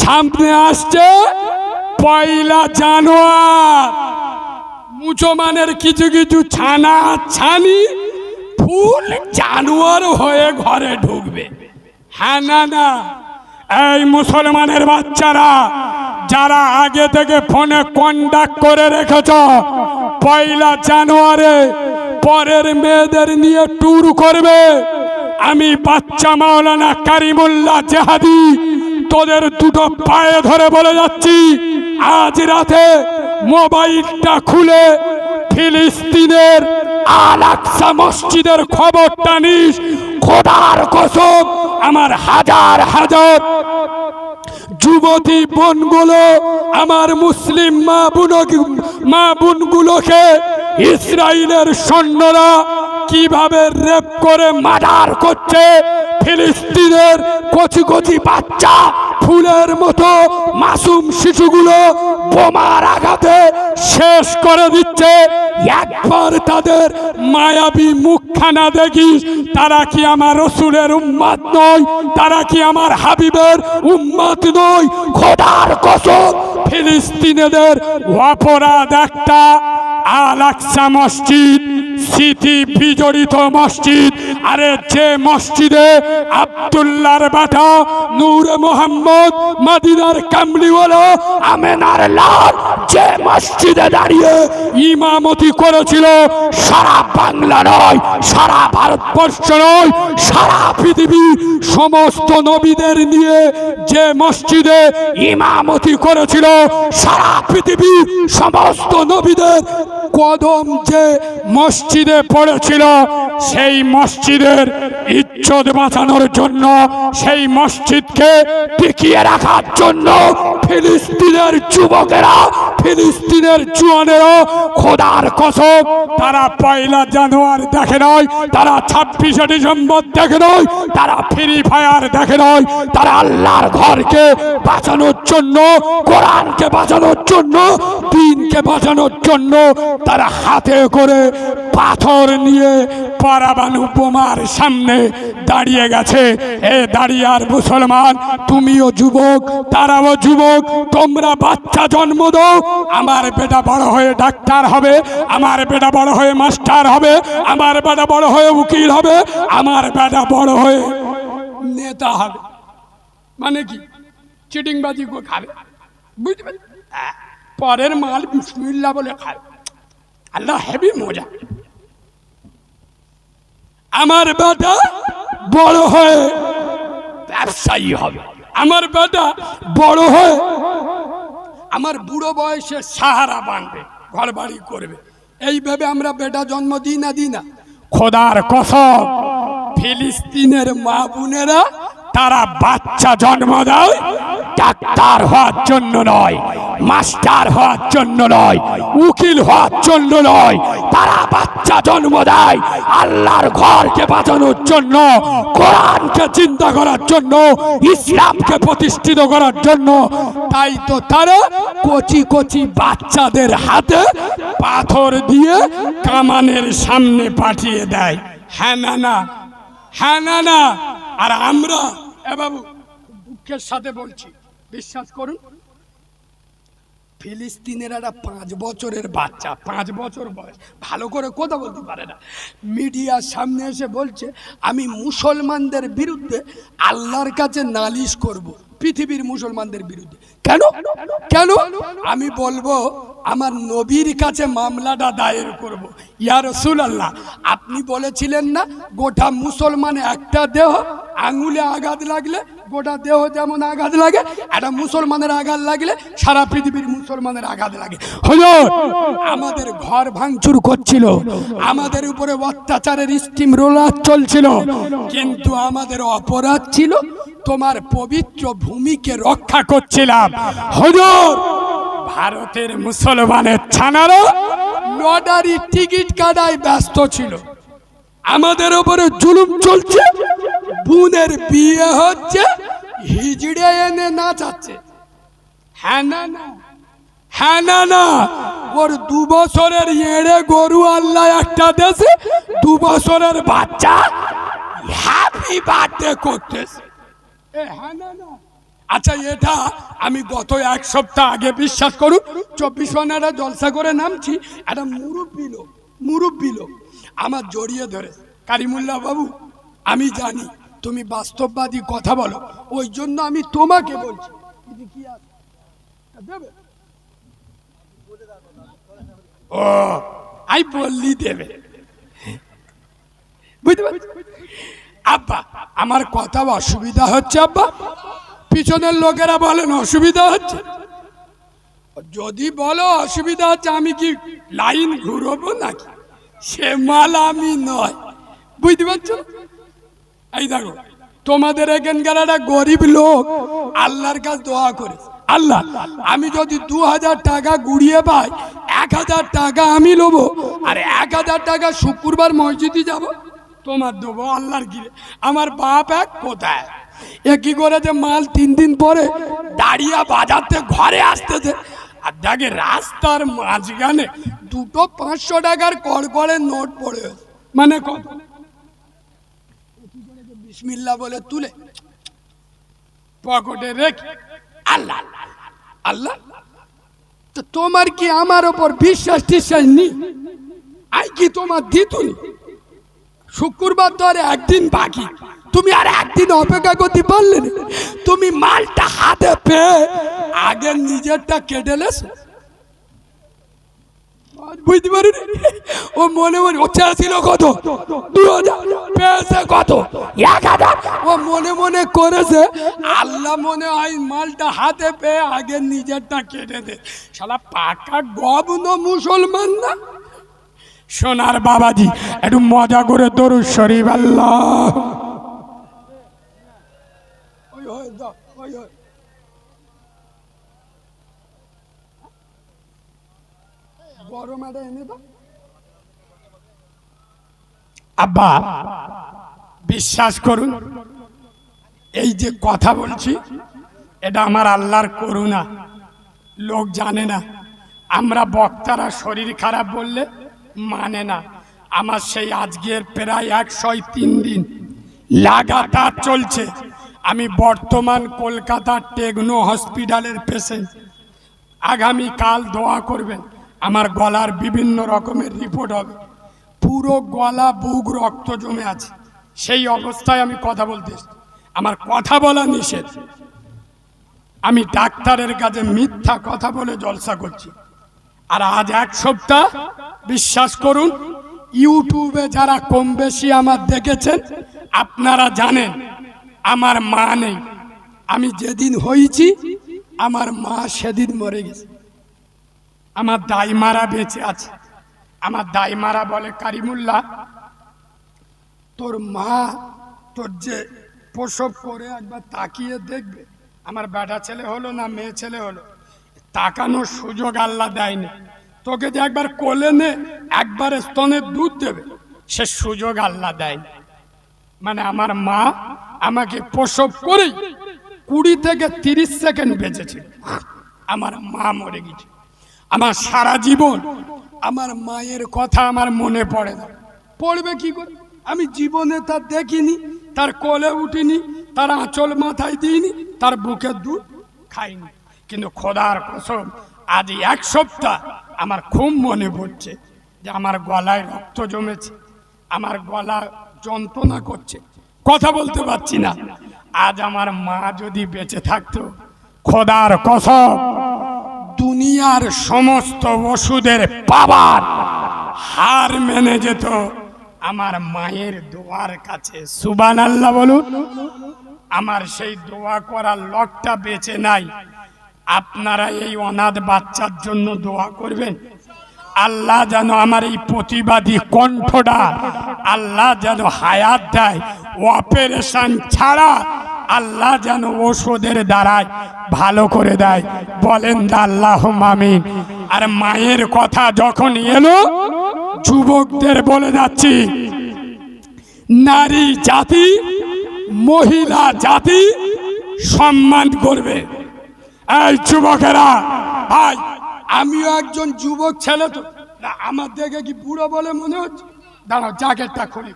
সামনে আসছে পয়লা জানুয়ার। মুসলমানের কিছু কিছু ছানা ছানি ফুল জানুয়ার হয়ে ঘরে ঢুকবে। হ্যাঁ না না। এই মুসলমানের বাচ্চারা, যারা আগে থেকে ফোনে কন্ডাক্ট করে রেখেছ, পয়লা জানুয়ারে পরের মেয়েদের নিয়ে ট্যুর করবে। আমি বাচ্চা মাওলানা কারিমুল্লাহ জেহাদি তোদের দুটো পায়ে ধরে বলে যাচ্ছি, আজ রাতে মোবাইলটা খুলে ফিলিস্তিনের আল আকসা মসজিদের খবরটা নিস, খোদার কসম, আমার হাজার হাজার যুবতী বোনগুলো, আমার মুসলিম মা বোন মা বোনগুলোকে ইসরায়েলের সৈন্যরা কীভাবে রেপ করে মার্ডার করছে ফিলিস্তিনের কচি কচি বাচ্চা ফুলের মতো মাসুম শিশুগুলো বোমার আঘাতে শেষ করে দিচ্ছে। একবার তাদের মায়াবী মুখখানা দেখিস তারা কি আমার রসুলের উম্মাদ নয়? তারা কি আমার হাবিবের উম্মাদ নয়? খোদার কসম, ফিলিস্তিনেদের অপরাধ একটা আল আকসা মসজিদ। স্মৃতি বিজড়িত মসজিদ। আরে যে মসজিদে আবদুল্লার বাটা নূর মোহাম্মদ মদিনার কামলিওয়ালা আমেনার লাল যে মসজিদে দাঁড়িয়ে ইমামতি করেছিল, সারা বাংলা নয়, সারা ভারতবর্ষ নয়, সারা পৃথিবী সমস্ত নবীদের নিয়ে যে মসজিদে ইমামতি করেছিল, সারা পৃথিবী সমস্ত নবীদের কদম যে মসজিদে পড়েছিল, সেই মসজিদের ইজ্জত বাঁচানোর জন্য, সেই মসজিদকে টিকিয়ে রাখার জন্য ফিলিস্তিনের যুবকেরা ফিলিস্তিনের জুয়ানেরা খোদার কসম, তারা পয়লা জানুয়ারি দেখে নয় তারা ছাব্বিশে ডিসেম্বর দেখে নয় তারা ফ্রি ফায়ার দেখে নয় তারা আল্লাহর ঘরকে বাঁচানোর জন্য, কোরআনকে বাঁচানোর জন্য, দিনকে বাঁচানোর জন্য তারা হাতে করে পাথর নিয়ে পরাবানু বোমার সামনে দাঁড়িয়ে গেছে। এ দাঁড়িয়ে আর মুসলমান তুমিও যুবক তারাও যুবক তোমরা বাচ্চা জন্ম দাও। আমার বেটা বড় হয়ে ডাক্তার হবে আমার বেটা বড় হয়ে মাস্টার হবে আমার বেটা বড় হয়ে উকিল হবে আমার বেটা বড় হয়ে নেতা হবে। মানে কি? চিটিংবাজি খাবে। বুঝতে হ্যাঁ, পরের মাল বিসমিল্লা বলে খাবে। আল্লাহ হেভি মজা। আমার বেটা বড় হয়ে ব্যবসায়ী হবে। আমার বেটা বড় হয়ে আমার বুড়ো বয়সে সাহারা বানবে ঘর বাড়ি করবে। এইভাবে আমরা বেটা জন্ম দিই না দিই না। খোদার কসম, ফিলিস্তিনের মা বোনেরা তারা বাচ্চা জন্ম দেয় ডাক্তার হওয়ার জন্য নয়, মাস্টার হওয়ার জন্য নয়, উকিল হওয়ার জন্য নয়, তারা বাচ্চা জন্ম দেয় আল্লাহর ঘরকে বাঁচানোর জন্য, কোরআনকে চিন্তা করার জন্য, ইসলামকে প্রতিষ্ঠিত করার জন্য। তাই তো তারা কচি কচি বাচ্চাদের হাতে পাথর দিয়ে কামানের সামনে পাঠিয়ে দেয়। হ্যাঁ না না হ্যাঁ না না, আর আমরা, এ বাবু দুঃখের সাথে বলছি। বিশ্বাস করুন, ফিলিস্তিনের একটা পাঁচ বছরের বাচ্চা, পাঁচ বছর বয়স, ভালো করে কথা বলতে পারে না। মিডিয়ার সামনে এসে বলছে, আমি মুসলমানদের বিরুদ্ধে আল্লাহর কাছে নালিশ করব, পৃথিবীর মুসলমানদের বিরুদ্ধে। কেন? কেন? আমি বলব, আমার নবীর কাছে মামলাটা দায়ের করব। ইয়া রসুল আল্লাহ আপনি বলেছিলেন না, গোটা মুসলমান একটা দেহ আঙুলে আঘাত লাগলে গোটা দেহ যেমন আঘাত লাগে, একটা মুসলমানের আঘাত লাগলে সারা পৃথিবীর মুসলমানের আঘাত লাগে। হুজুর, আমাদের ঘর ভাঙচুর করছিল, আমাদের উপরে অত্যাচারের স্টিম রোলার চলছিল, কিন্তু আমাদের অপরাধ ছিল তোমার পবিত্র ভূমিকে রক্ষা করছিলাম। হুজুর, ভারতের মুসলমানের ছানারও লটারি টিকিট কাটায় ব্যস্ত ছিল। আমাদের উপরে জুলুম চলছে, বোনের বিয়ে হচ্ছে হিজড়ে এনে নাচাচ্ছে হ্যাঁ না না হ্যাঁ না না ওর দু বছরের এড়ে গরু আল্লাহ একটা দেশে দু বছরের বাচ্চা হ্যাপি বার্থডে করতেছে। হ্যাঁ না না আচ্ছা এটা আমি গত এক সপ্তাহ আগে বিশ্বাস করুন চব্বিশ ঘণ্টা জলসা করে নামছি একটা মুরব্বী লোক মুরব্বী লোক আমার জড়িয়ে ধরে কারিমুল্লাহ বাবু আমি জানি তুমি বাস্তববাদী কথা বলো। ওই জন্য আমি তোমাকে বলছি। কি? দেবে? ও, আই বললি দেবে। বুঝতে পারছি? আব্বা, আমার কথা অসুবিধা হচ্ছে আব্বা। পিছনের লোকেরা বলেন অসুবিধা হচ্ছে। যদি বলো অসুবিধা হচ্ছে, আমি কি লাইন ঘুরবো নাকি? সে মাল আমি নয়। বুঝতে পারছ? এই দেখো, তোমাদের এখানকার একটা গরিব লোক আল্লাহর কাছে দোয়া করে। আল্লাহ, আমি যদি দু হাজার টাকা গুড়িয়ে পাই এক হাজার টাকা আমি নেব আর এক হাজার টাকা শুক্রবার মসজিদে যাব, তোমার দেবো আল্লাহর গিরে আমার বাপ এক কোথায়? এ কি করেছে মাল তিন দিন পরে দাঁড়িয়ে বাজারতে ঘরে আসতেছে? আর দেখে রাস্তার মাঝখানে দুটো পাঁচশো টাকার কড়কড়ের নোট পড়ে মানে কত? বিসমিল্লা বলে তুলে। পকেটে রেখে। আল্লাহ আল্লাহ, তো তোমার কি আমার ওপর বিশ্বাস টিশ্বাস নেই? আই কি তোমার দিতুনি শুক্রবার তো আর একদিন বাকি। তুমি আর একদিন অপেক্ষা করতে পারলে তুমি মালটা হাতে পেয়ে আগে নিজেরটা কেটে লেছো। বুঝতে ও মনে মনে চেয়েছিল কত? দু কত? এক হাজার। ও মনে মনে করেছে, আল্লাহ মনে হয় মালটা হাতে পেয়ে আগে নিজেরটা কেটে দে। পাকা গবন মুসলমান না? সোনার বাবাজি, একটু মজা করে দরুদ শরীফ, আল্লাহ। ওই ওই। আব্বা, বিশ্বাস করুন, এই যে কথা বলছি, এটা আমার আল্লাহর করুণা। লোক জানে না, আমরা বক্তারা শরীর খারাপ বললে মানে না। আমার সেই আজকের প্রায় একশো তিন দিন লাগাতার চলছে। আমি বর্তমান কলকাতার টেকনো হসপিটালের পেশেন্ট আগামীকাল দোয়া করবেন। আমার গলার বিভিন্ন রকমের রিপোর্ট হবে। পুরো গলা, বুক, রক্ত জমে আছে। সেই অবস্থায় আমি কথা বলতে। আমার কথা বলা নিষেধ। আমি ডাক্তারের কাছে মিথ্যা কথা বলে জলসা করছি। আর আজ এক সপ্তাহ, বিশ্বাস করুন, ইউটিউবে যারা কম বেশি আমার দেখেছেন, আপনারা জানেন, আমার মা নেই। আমি যেদিন হয়েছি, আমার মা সেদিন মরে গেছে। আমার দাইমারা বেঁচে আছে। আমার দাইমারা বলে, কারিমুল্লাহ, তোর মা, তোর যে প্রসব করে একবার তাকিয়ে দেখবে, আমার বেটা ছেলে হলো না মেয়ে ছেলে হলো, তাকানোর সুযোগ আল্লাহ দেয়নি। তোকে যে একবার কোলে নে, একবার স্তনের দুধ দেবে, সে সুযোগ আল্লাহ দেয়নি। মানে আমার মা আমাকে প্রসব করেই কুড়ি থেকে তিরিশ সেকেন্ড বেঁচেছিল আমার মা মরে গেছে। আমার সারা জীবন। আমার মায়ের কথা আমার মনে পড়ে না। পড়বে কি করে? আমি জীবনে তার দেখিনি, তার কোলে উঠিনি, তার আঁচল মাথায় দিইনি, তার বুকের দুধ খাইনি। কিন্তু খোদার কসম, আজ এক সপ্তাহ আমার খুব মনে পড়ছে যে আমার গলায় রক্ত জমেছে, আমার গলা যন্ত্রণা করছে। কথা বলতে পারছি না। আজ আমার মা যদি বেঁচে থাকতো, খোদার কসম দুনিয়ার সমস্ত ওষুধের পাবার হার মেনে যেত। আমার মায়ের দোয়ার কাছে সুবান আল্লাহ বলুন, আমার সেই দোয়া করার লকটা বেঁচে নাই। আপনারা এই অনাথ বাচ্চার জন্য দোয়া করবেন। আল্লাহ যেন আমার এই প্রতিবাদী কণ্ঠটা, আল্লাহ যেন হায়াত দেয়। অপারেশন ছাড়া আল্লাহ যেন ওষুধের দ্বারায় ভালো করে দেয়। বলেন আল্লাহ মামিন আর মায়ের কথা যখন এলো, যুবকদের বলে যাচ্ছি, নারী জাতি, মহিলা জাতি সম্মান করবে। এই যুবকেরা, ভাই, আমিও একজন যুবক ছেলে তো। আমার দেখে কি বুড়ো বলে মনে হচ্ছে? দাঁড়াও জ্যাকেটটা খুলি।